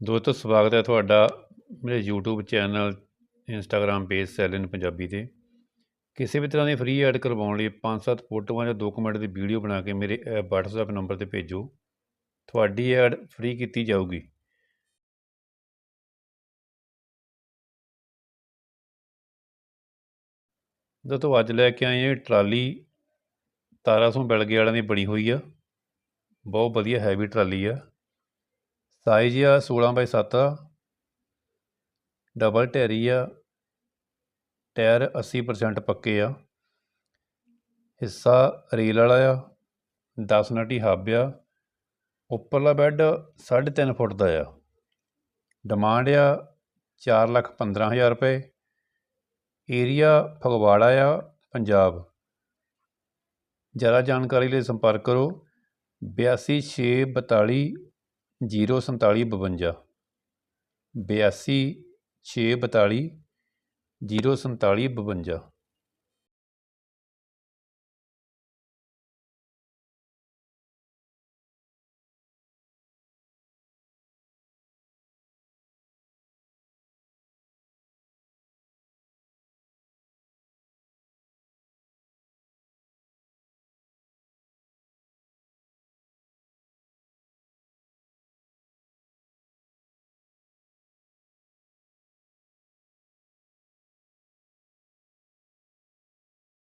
ਦੋਸਤੋ, ਸਵਾਗਤ ਹੈ ਤੁਹਾਡਾ ਮੇਰੇ YouTube channel Instagram page sale in Punjabi ਤੇ। ਕਿਸੇ ਵੀ ਤਰ੍ਹਾਂ ਦੀ ਫ੍ਰੀ ਐਡ ਕਰਵਾਉਣ ਲਈ 5-7 ਫੋਟੋਆਂ ਜਾਂ 2 ਮਿੰਟ ਦੀ ਵੀਡੀਓ ਬਣਾ ਕੇ ਮੇਰੇ ਇਹ WhatsApp ਨੰਬਰ ਤੇ ਭੇਜੋ। ਤੁਹਾਡੀ ਐਡ ਫ੍ਰੀ ਕੀਤੀ ਜਾਊਗੀ। ਦੋਸਤੋ, ਅੱਜ ਲੈ ਕੇ ਆਏ ਹਾਂ ਇਹ ਟਰਾਲੀ 1700 ਬਿਲਗੇ ਵਾਲਿਆਂ ਦੀ ਬਣੀ ਹੋਈ ਆ। ਬਹੁਤ ਵਧੀਆ ਹੈਵੀ ਟਰਾਲੀ ਆ। ਸਾਈਜ਼ ਆ 16 ਬਾਈ 7 ਆ ਡਬਲ ਟੈਰੀ ਆ, ਟਾਇਰ 80% ਪੱਕੇ ਆ। ਹਿੱਸਾ ਰੇਲ ਵਾਲਾ ਆ 10 ਨਟੀ ਹੱਬ ਆ। ਉੱਪਰਲਾ ਬੈੱਡ 3.5 ਫੁੱਟ ਦਾ ਆ। ਡਿਮਾਂਡ ਆ 4 ਲੱਖ 15000 ਰੁਪਏ। ਏਰੀਆ ਫਗਵਾੜਾ ਆ, ਪੰਜਾਬ। ਜ਼ਿਆਦਾ ਜਾਣਕਾਰੀ ਲਈ ਸੰਪਰਕ ਕਰੋ। ਬਿਆਸੀ ਛੇ ਬਤਾਲੀ ਜੀਰੋ ਸੰਤਾਲੀ ਬਵੰਜਾ। ਬਿਆਸੀ ਛੇ ਬਤਾਲੀ ਜੀਰੋ ਸੰਤਾਲੀ ਬਵੰਜਾ।